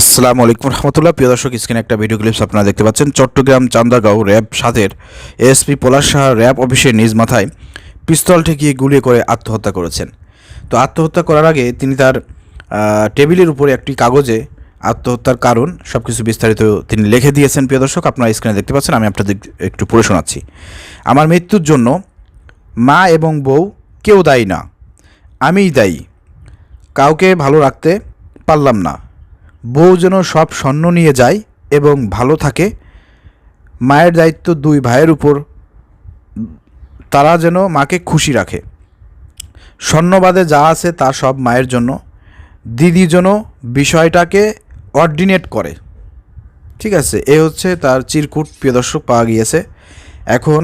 আসসালামু আলাইকুম রহমতুল্লাহ। প্রিয় দর্শক, স্ক্রিনে একটা ভিডিও ক্লিপস আপনারা দেখতে পাচ্ছেন। চট্টগ্রাম চান্দাগাঁও র্যাব সাতের এএসপি পলাশ সাহা র্যাব অফিসের নিজ মাথায় পিস্তল ঠেকিয়ে গুলি করে আত্মহত্যা করেছেন। তো আত্মহত্যা করার আগে তিনি তার টেবিলের উপরে একটি কাগজে আত্মহত্যার কারণ সব কিছু বিস্তারিত তিনি লিখে দিয়েছেন। প্রিয় দর্শক, আপনারা স্ক্রিনে দেখতে পাচ্ছেন, আমি আপনাদের একটু পড়ে শোনাচ্ছি। আমার মৃত্যুর জন্য মা এবং বউ কেউ দায়ী না, আমিই দায়ী। কাউকে ভালো রাখতে পারলাম না। বউ যেন সব স্বর্ণ নিয়ে যায় এবং ভালো থাকে। মায়ের দায়িত্ব দুই ভাইয়ের উপর। তারা যেন মাকে খুশি রাখে। স্বর্ণবাদে যা আছে তা সব মায়ের জন্য। দিদি যেন বিষয়টাকে অর্ডিনেট করে। ঠিক আছে, এ হচ্ছে তার চিরকুট, প্রিয় দর্শক, পাওয়া গিয়েছে। এখন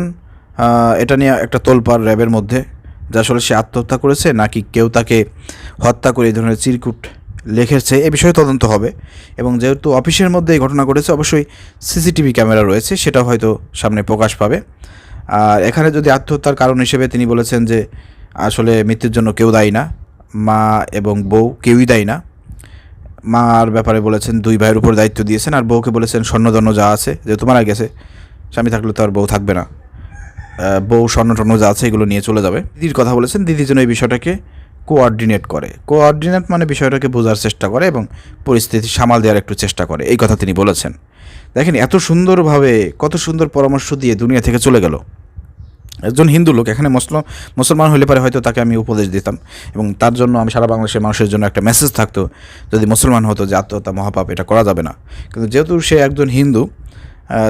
এটা নিয়ে একটা তোলপাড় র্যাবের মধ্যে। যা আসলে সে আত্মহত্যা করেছে, নাকি কেউ তাকে হত্যা করে এই ধরনের চিরকুট লিখেছে, এ বিষয়ে তদন্ত হবে। এবং যেহেতু অফিসের মধ্যে এই ঘটনা ঘটেছে, অবশ্যই সিসিটিভি ক্যামেরা রয়েছে সেটা হয়তো সামনে প্রকাশ পাবে। আর এখানে যদি আত্মহত্যার কারণ হিসেবে তিনি বলেছেন যে আসলে মৃত্যুর জন্য কেউ দায়ী না, মা এবং বউ কেউই দায়ী না। মার ব্যাপারে বলেছেন, দুই ভাইয়ের উপর দায়িত্ব দিয়েছেন, আর বউকে বলেছেন স্বর্ণদন্য যা আছে, যেহেতু মারা গেছে, স্বামী থাকলে তো আর বউ থাকবে না। বউ স্বর্ণ টর্ণ যা আছে, এগুলো নিয়ে চলে যাবে। দিদির কথা বলেছেন দিদির জন্য এই বিষয়টাকে কোঅর্ডিনেট করে। কোঅর্ডিনেট মানে বিষয়টাকে বোঝার চেষ্টা করে এবং পরিস্থিতি সামাল দেওয়ার একটু চেষ্টা করে। এই কথা তিনি বলেছেন। দেখেন, এত সুন্দরভাবে, কত সুন্দর পরামর্শ দিয়ে দুনিয়া থেকে চলে গেল। একজন হিন্দু লোক, এখানে মুসলিম মুসলমান হলে পারে হয়তো তাকে আমি উপদেশ দিতাম। এবং তার জন্য আমি সারা বাংলাদেশের মানুষের জন্য একটা মেসেজ থাকতো। যদি মুসলমান হতো যে আত্মহত্যা মহাপাপ, এটা করা যাবে না। কিন্তু যেহেতু সে একজন হিন্দু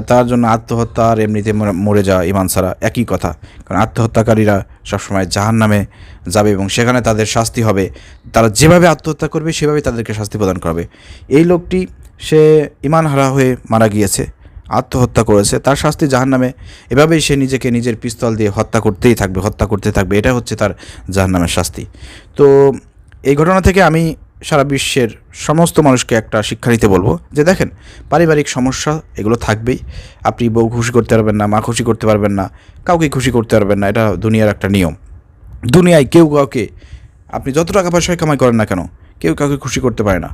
তার জন্য আত্মহত্যা আর এমনিতে মরে- যাওয়া ইমান ছাড়া একই কথা। কারণ আত্মহত্যাকারীরা সবসময় জাহান নামে যাবে এবং সেখানে তাদের শাস্তি হবে। তারা যেভাবে আত্মহত্যা করবে সেভাবে তাদেরকে শাস্তি প্রদান করবে। এই লোকটি, সে ইমান হারা হয়ে মারা গিয়েছে, আত্মহত্যা করেছে। তার শাস্তি জাহান নামে এভাবেই সে নিজেকে নিজের পিস্তল দিয়ে হত্যা করতেই থাকবে, হত্যা করতে থাকবে। এটা হচ্ছে তার জাহান নামের শাস্তি। তো এই ঘটনা থেকে আমি সারা বিশ্বের সমস্ত মানুষকে একটা শিক্ষা নিতে বলব যে দেখেন, পারিবারিক সমস্যা, এগুলো থাকবেই। আপনি বউ খুশি করতে পারবেন না, মা খুশি করতে পারবেন না, কাউকে খুশি করতে পারবেন না, এটা দুনিয়ার একটা নিয়ম। দুনিয়ায় কেউ কাউকে, আপনি যত টাকা পয়সায় কামাই করেন না কেন, কেউ কাউকে খুশি করতে পারে না।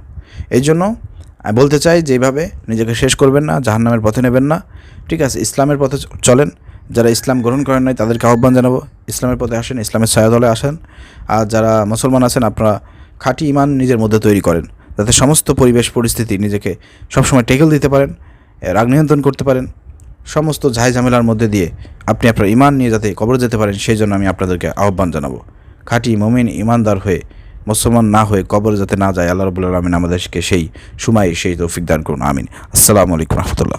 এই জন্য আমি বলতে চাই যেভাবে নিজেকে শেষ করবেন না, জাহান্নামের পথে নেবেন না। ঠিক আছে, ইসলামের পথে চলেন। যারা ইসলাম গ্রহণ করেন নাই, তাদেরকে আহ্বান জানাব। ইসলামের পথে আসেন, ইসলামের ছায়া দলে আসেন। আর যারা মুসলমান আছেন, আপনারা খাঁটি ইমান নিজের মধ্যে তৈরি করেন। যাতে সমস্ত পরিবেশ পরিস্থিতি নিজেকে সবসময় টেকেল দিতে পারেন রাগ নিয়ন্ত্রণ করতে পারেন। সমস্ত ঝাই ঝামেলার মধ্যে দিয়ে আপনি আপনার ইমান নিয়ে যাতে কবরে যেতে পারেন, সেই জন্য আমি আপনাদেরকে আহ্বান জানাব। খাঁটি মমিন ইমানদার হয়ে, মুসলমান না হয়ে কবরে যাতে না যায়, আল্লাহ রবুল্লা আলমিন আমাদেরকে সেই সময় সেই তৌফিক দান করুন, আমিন। আসসালামু আলাইকুম রহমতুল্লাহ।